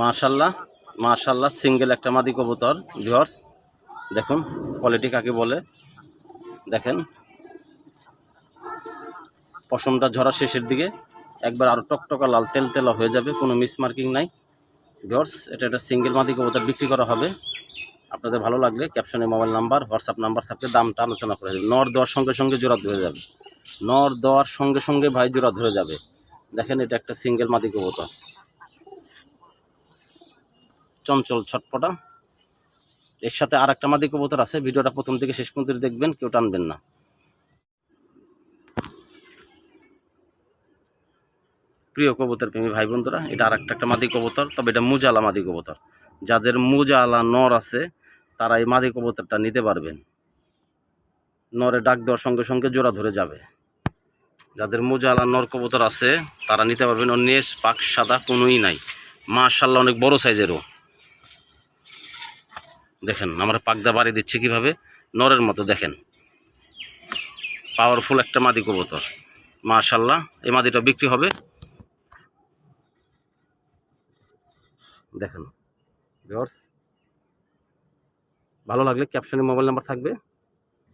মাশাল্লাহ মার্শাল্লাহ সিঙ্গেল একটা মাদি কবুতর ভিওর্স দেখুন কোয়ালিটি কাকে বলে। দেখেন। পশমটা ঝরা শেষের দিকে। একবার আরও টকটকা লাল, তেল তেলা হয়ে যাবে, কোনো মিস মার্কিং নাই। ভিওর্স এটা একটা সিঙ্গেল মাদি কবুতর বিক্রি করা হবে। আপনাদের ভালো লাগলে ক্যাপশনে মোবাইল নাম্বার হোয়াটসঅ্যাপ নাম্বার থাকলে দামটা আলোচনা করে যাবে নর দেওয়ার সঙ্গে সঙ্গে জোড়া ধরে যাবে। নর দেওয়ার সঙ্গে সঙ্গে ভাই জোড়া ধরে যাবে। দেখেন, এটা একটা সিঙ্গেল মাদি কবুতর। চঞ্চল ছটপটা। এর সাথে আর একটা মাদি কবুতর আছে, ভিডিওটা প্রথম থেকে শেষ পর্যন্ত দেখবেন, কেউ টানবেন না। প্রিয় কবুতর প্রেমী ভাই বন্ধুরা, এটা আর একটা একটা মাদি কবুতর, তবে এটা মুজালা মাদি কবুতর। যাদের মুজালা নর আছে, তারা এই মাদি কবুতরটা নিতে পারবেন। নরে ডাক দেওয়ার সঙ্গে সঙ্গে জোড়া ধরে যাবে। যাদের মুজালা নর কবুতর আছে, তারা নিতে পারবেন। ওর নেস পাক সাদা, কোনোই নাই। মাশাল্লাহ অনেক বড় সাইজেরও। দেখেন, আমরা পাকদা বাড়ি দিচ্ছি কীভাবে? নরের মতো, দেখেন। পাওয়ারফুল একটা মাদি কবুতর। মাশাল্লাহ, এই মাদিটা বিক্রি হবে। দেখেন ভালো লাগলে ক্যাপশনে মোবাইল নাম্বার থাকবে।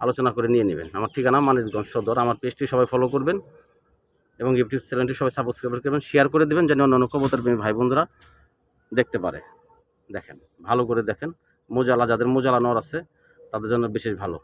আলোচনা করে নিয়ে নেবেন। আমার ঠিকানা মানিকগঞ্জ সদর। আমার পেজটি সবাই ফলো করবেন এবং ইউটিউব চ্যানেলটি সবাই সাবস্ক্রাইব করবেন। শেয়ার করে দেবেন, যেন অন্য কবুতর ভাই বন্ধুরা দেখতে পারে। দেখেন, ভালো করে দেখেন। মোজালা যাদের মোজালা নর আছে তাদের জন্য বিশেষ ভালো।